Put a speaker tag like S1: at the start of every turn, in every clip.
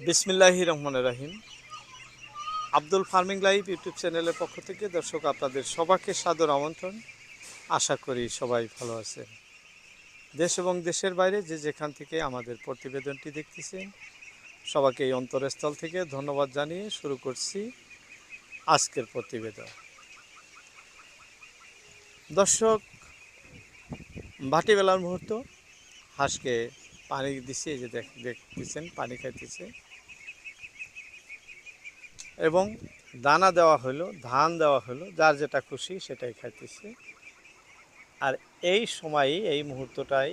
S1: বিসমিল্লাহি রহমান রাহিম। আব্দুল ফার্মিং লাইভ ইউটিউব চ্যানেলের পক্ষ থেকে দর্শক আপনাদের সবাইকে সাদর আমন্ত্রণ। আশা করি সবাই ভালো আছেন। দেশ এবং দেশের বাইরে যে যেখান থেকে আমাদের প্রতিবেদনটি দেখতেছেন, সবাইকে এই অন্তরস্থল থেকে ধন্যবাদ জানিয়ে শুরু করছি আজকের প্রতিবেদন। দর্শক ভাটিবেলার মুহূর্ত। হাঁসকে পানি দিছে যে দেখ দেখতেছেন, পানি খাইতেছে। এবং দানা দেওয়া হলো ধান দেওয়া হলো যার যেটা খুশি সেটাই খাইতেছে। আর এই সময়ই, এই মুহূর্তটাই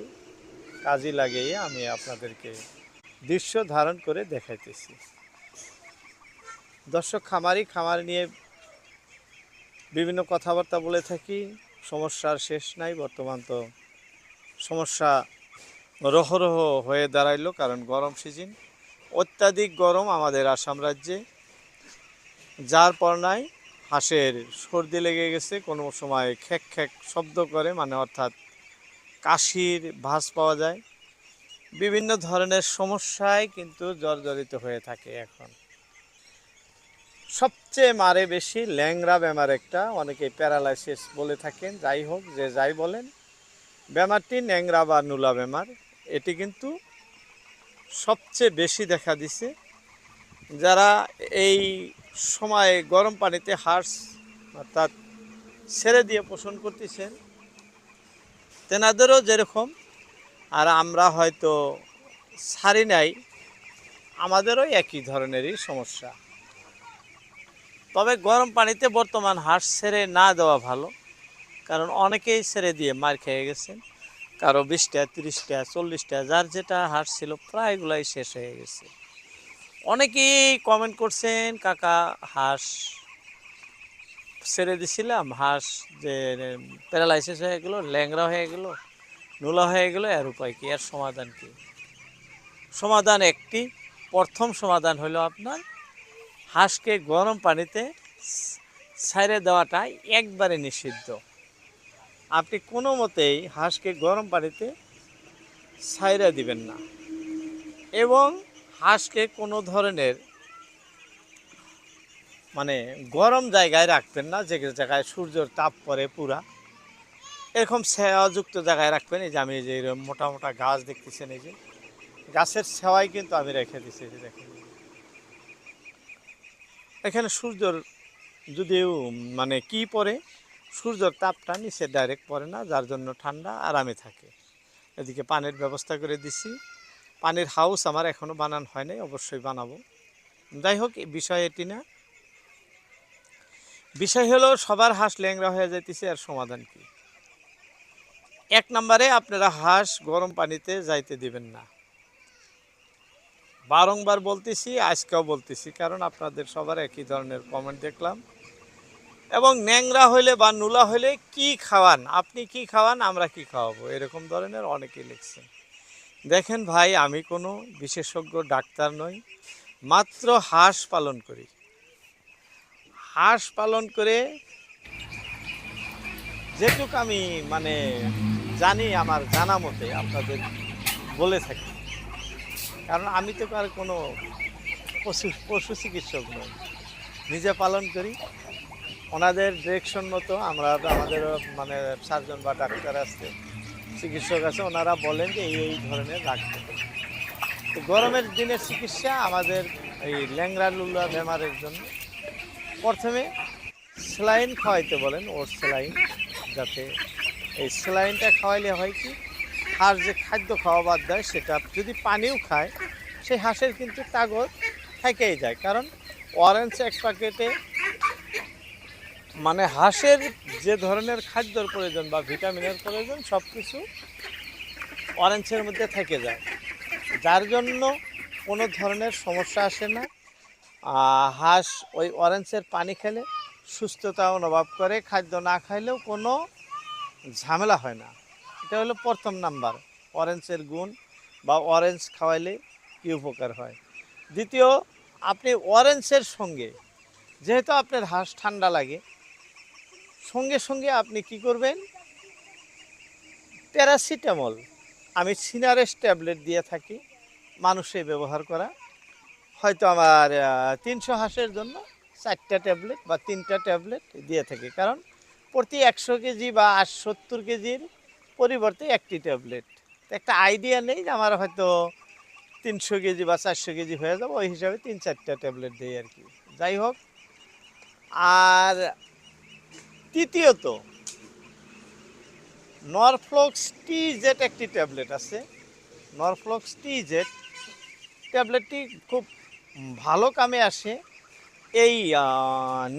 S1: কাজে লাগিয়ে আমি আপনাদেরকে দৃশ্য ধারণ করে দেখাইতেছি। দর্শক, খামারি, খামার নিয়ে বিভিন্ন কথাবার্তা বলে থাকি, সমস্যার শেষ নাই, বর্তমান তো সমস্যা রহরহ হয়ে দাঁড়াইলো, কারণ গরম সিজন। অত্যাধিক গরম আমাদের আসাম রাজ্যে। যার পর নাই, হাঁসের সর্দি লেগে গেছে, কোনো সময় খেক খেক শব্দ করে মানে অর্থাৎ কাশির ভাস পাওয়া যায়। বিভিন্ন ধরনের সমস্যায় কিন্তু জর্জরিত হয়ে থাকে এখন। সবচেয়ে মারে বেশি ল্যাংরা বেমার একটা, অনেকে প্যারালাইসিস বলে থাকেন, যাই হোক, যে যাই বলেন। বেমারটি ন্যাংরা বা নুলা বেমার, এটি কিন্তু সবচেয়ে বেশি দেখা দিছে। যারা এই সময় গরম পানিতে হাঁস অর্থাৎ ছেড়ে দিয়ে পোষণ করতেছেন। তেনাদেরও যেরকম, আর আমরা হয়তো ছাড়ি নাই, আমাদেরও একই ধরনেরই সমস্যা। তবে গরম পানিতে বর্তমান হাঁস ছেড়ে না দেওয়া ভালো, কারণ অনেকেই ছেড়ে দিয়ে মার খেয়ে গেছেন। কারও বিশটা, তিরিশটা, চল্লিশটা, যার যেটা হাঁস ছিল, প্রায়গুলাই শেষ হয়ে গেছে। অনেকেই কমেন্ট করছেন, কাকা, হাঁস ছেড়ে দিছিলাম, হাঁস যে প্যারালাইসিস হয়ে গেলো ল্যাংরা হয়ে গেলো, নোলা হয়ে গেলো, এর উপায় কী? এর সমাধান কি? সমাধান একটি, প্রথম সমাধান হলো আপনার হাঁসকে গরম পানিতে ছাইড়ে দেওয়াটা একবারে নিষিদ্ধ। আপনি কোনো মতেই হাঁসকে গরম পানিতে ছাইড়া দিবেন না। এবং হাঁসকে কোনো ধরনের মানে গরম জায়গায় রাখবেন না, যে জায়গায় সূর্যের তাপ পড়ে পুরা। এরকম ছায়াযুক্ত জায়গায় রাখবেন। এই যে আমি যে মোটা মোটা গাছ দেখতেছেন, এই যে গাছের ছাওয়াই কিন্তু আমি রেখে এই যে দেখেন। এখানে সূর্যর যদিও মানে কি পড়ে, সূর্যর তাপটা নিচে ডাইরেক্ট পড়ে না, যার জন্য ঠান্ডা, আরামে থাকে। এদিকে পানির ব্যবস্থা করে দিছি। পানির হাউস আমার এখনও বানানো হয় নাই, অবশ্যই বানাবো। যাই হোক বিষয় এটি না। বিষয় হলো, সবার হাঁস ল্যাংরা হয়ে যাইতেছে আর সমাধান কি? এক নম্বরে, আপনারা হাঁস গরম পানিতে যাইতে দিবেন না। বারংবার বলতেছি, আজকেও বলতেছি, কারণ আপনাদের সবার একই ধরনের কমেন্ট দেখলাম। এবং ন্যাংরা হইলে বা নুলা হইলে কি খাওয়ান? আপনি কি খাওয়ান, আমরা কি খাওয়াবো? এরকম ধরনের অনেকেই লিখছেন। দেখেন ভাই, আমি কোনো বিশেষজ্ঞ ডাক্তার নই, মাত্র হাঁস পালন করি। হাঁস পালন করে যেটুক আমি মানে জানি, আমার জানা মতে আপনাদের বলে থাকি। কারণ আমি তো আর কোনো পশু পশু চিকিৎসক নই। নিজে পালন করি। ওনাদের ডিরেকশন মতো আমরা আমাদের মানে সার্জন বা ডাক্তার আছে। চিকিৎসক আছে, ওনারা বলেন যে এই এই ধরনের রাখতে তো গরমের দিনের চিকিৎসা আমাদের এই ল্যাংরা লুলা বেমারের জন্য। প্রথমে স্যালাইন খাওয়াইতে বলেন, ওর স্যালাইন, যাতে এই স্যালাইনটা খাওয়াইলে হয় কি, হাঁস যে খাদ্য খাওয়া বাদ দেয়, সেটা যদি পানিও খায়, সেই হাঁসের কিন্তু তাগত থেকেই যায়। কারণ অরেঞ্জ এক প্যাকেটে মানে হাঁসের যে ধরনের খাদ্যর প্রয়োজন বা ভিটামিনের প্রয়োজন সব কিছু অরেঞ্জের মধ্যে থেকে যায়। যার জন্য কোনো ধরনের সমস্যা আসে না। হাঁস ওই অরেঞ্জের পানি খেলে সুস্থতা অনুভব করে, খাদ্য না খাইলেও কোনো ঝামেলা হয় না। এটা হলো প্রথম নাম্বার অরেঞ্জের গুণ বা অরেঞ্জ খাওয়াইলে কী উপকার হয়? দ্বিতীয়, আপনি অরেঞ্জের সঙ্গে, যেহেতু আপনার হাঁস ঠান্ডা লাগে সঙ্গে সঙ্গে আপনি কি করবেন? প্যারাসিটামল, আমি সিনারেস ট্যাবলেট দিয়ে থাকি, মানুষে ব্যবহার করা। হয়তো আমার তিনশো হাঁসের জন্য চারটা ট্যাবলেট বা তিনটা ট্যাবলেট দিয়ে থাকি। কারণ প্রতি একশো কেজি বা আট সত্তর কেজির পরিবর্তে একটি ট্যাবলেট। একটা আইডিয়া নেই যে আমার হয়তো তিনশো কেজি বা চারশো কেজি হয়ে যাবে, ওই হিসাবে তিন চারটা ট্যাবলেট দিই আর কি। যাই হোক, আর তৃতীয়ত, নরফ্লক্স টি জেট একটি ট্যাবলেট আছে। নরফ্লক্স টি জেট ট্যাবলেটটি খুব ভালো কামে আসে। এই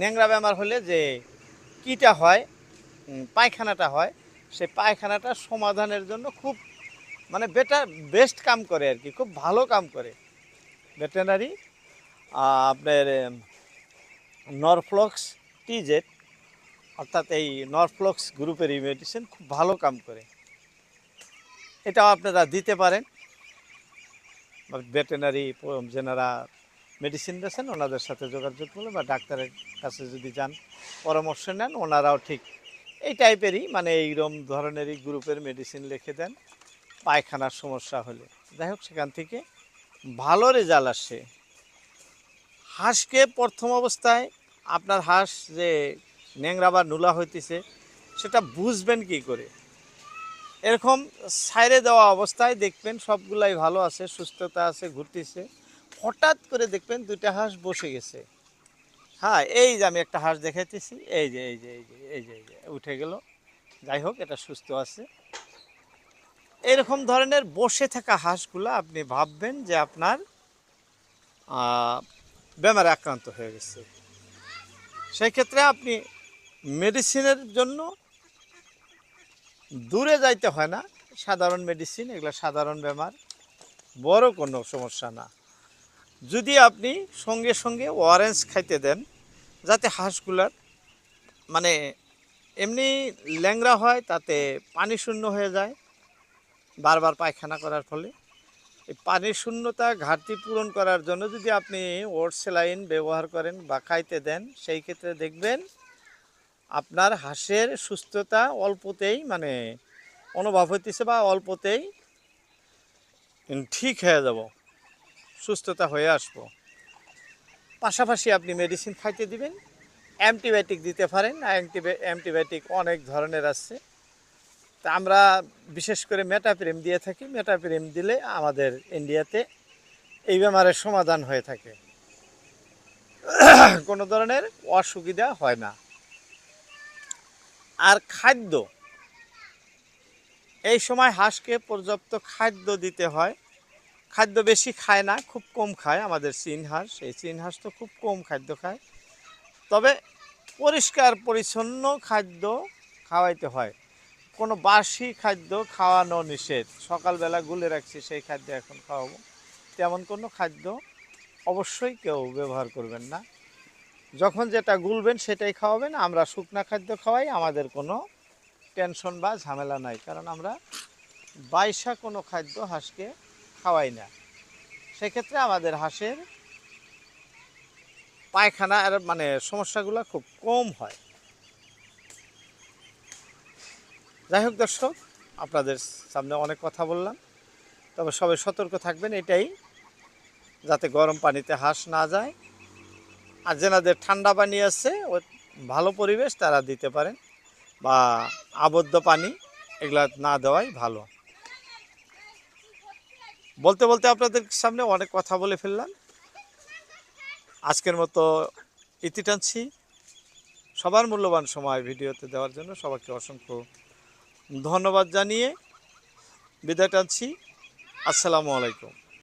S1: ন্যাংরা বেমার হলে যে কিটা হয় পায়খানাটা হয় সেই পায়খানাটা সমাধানের জন্য খুব মানে বেটার বেস্ট কাম করে আর কি, খুব ভালো কাম করে। ভেটেনারি আপনার নরফ্লক্স টি টিজেট অর্থাৎ এই নরফ্লক্স গ্রুপের এই মেডিসিন খুব ভালো কাম করে। এটাও আপনারা দিতে পারেন। ভেটেনারি যেনারা মেডিসিন দিয়েছেন, ওনাদের সাথে যোগাযোগ করলে বা ডাক্তারের কাছে যদি যান, পরামর্শ নেন, ওনারাও ঠিক এই টাইপেরই মানে এইরকম ধরনেরই গ্রুপের মেডিসিন লিখে দেন, পায়খানার সমস্যা হলে। যাই হোক, সেখান থেকে ভালো রেজাল্ট আসে। হাঁসকে প্রথম অবস্থায় আপনার হাঁস যে ন্যাংরা বা নুলা হইতেছে, সেটা বুঝবেন কি করে? এরকম সাইরে দেওয়া অবস্থায় দেখবেন সবগুলাই ভালো আছে, সুস্থতা আছে, ঘুরতেছে। হঠাৎ করে দেখবেন দুইটা হাঁস বসে গেছে। হ্যাঁ এই যে আমি একটা হাঁস দেখাইতেছি, এই যে এই যে এই যে এই যে এই যে, উঠে গেল। যাই হোক, এটা সুস্থ আছে। এরকম ধরনের বসে থাকা হাঁসগুলো আপনি ভাববেন যে আপনার বেমারে আক্রান্ত হয়ে গেছে। সেই ক্ষেত্রে আপনি মেডিসিনের জন্য দূরে যাইতে হয় না। সাধারণ মেডিসিন, এগুলো সাধারণ বেমার, বড় কোনো সমস্যা না। যদি আপনি সঙ্গে সঙ্গে অরেঞ্জ খাইতে দেন, যাতে হাঁসগুলার মানে এমনি ল্যাংরা হয়, তাতে পানি শূন্য হয়ে যায়, বারবার পায়খানা করার ফলে। এই পানির শূন্যতা ঘাটতি পূরণ করার জন্য যদি আপনি ওর সেলাইন ব্যবহার করেন বা খাইতে দেন, সেই ক্ষেত্রে দেখবেন আপনার হাঁসের সুস্থতা অল্পতেই মানে অনুভব হইতেছে বা অল্পতেই ঠিক হয়ে যাব, সুস্থতা হয়ে আসব। পাশাপাশি আপনি মেডিসিন খাইতে দিবেন অ্যান্টিবায়োটিক দিতে পারেন অ্যান্টিবায়োটিক অনেক ধরনের আছে। তা আমরা বিশেষ করে মেটাপ্রেম দিয়ে থাকি মেটাপ্রেম দিলে আমাদের ইন্ডিয়াতে এই বেমারের সমাধান হয়ে থাকে। কোনো ধরনের অসুবিধা হয় না। আর খাদ্য। এই সময় হাঁসকে পর্যাপ্ত খাদ্য দিতে হয়। খাদ্য বেশি খায় না, খুব কম খায় আমাদের চীন হাঁস। এই চীন হাঁস তো খুব কম খাদ্য খায়। তবে পরিষ্কার, পরিচ্ছন্ন খাদ্য খাওয়াইতে হয়। কোনো বাসি খাদ্য খাওয়ানো নিষেধ। সকালবেলা গুলে রাখছি, সেই খাদ্য এখন খাওয়াবো। তেমন কোনো খাদ্য অবশ্যই কেউ ব্যবহার করবেন না। যখন যেটা গুলবেন সেটাই খাওয়াবেন, আমরা শুকনা খাদ্য খাওয়াই, আমাদের কোনো টেনশন বা ঝামেলা নাই, কারণ আমরা বাইশা কোনো খাদ্য হাঁসকে খাওয়াই না। সেক্ষেত্রে আমাদের হাঁসের পায়খানা আর মানে সমস্যাগুলো খুব কম হয়। যাই হোক দর্শক, আপনাদের সামনে অনেক কথা বললাম, তবে সবাই সতর্ক থাকবেন, এটাই যাতে গরম পানিতে হাঁস না যায়। আর যেনাদের ঠান্ডা পানি আছে ও ভালো পরিবেশ তারা দিতে পারেন। বা আবদ্ধ পানি, এগুলা না দেওয়াই ভালো। বলতে বলতে আপনাদের সামনে অনেক কথা বলে ফেললাম। আজকের মতো ইতি টানছি। সবার মূল্যবান সময় ভিডিওতে দেওয়ার জন্য সবাইকে অসংখ্য ধন্যবাদ জানিয়ে বিদায় টানছি। আসসালামু আলাইকুম।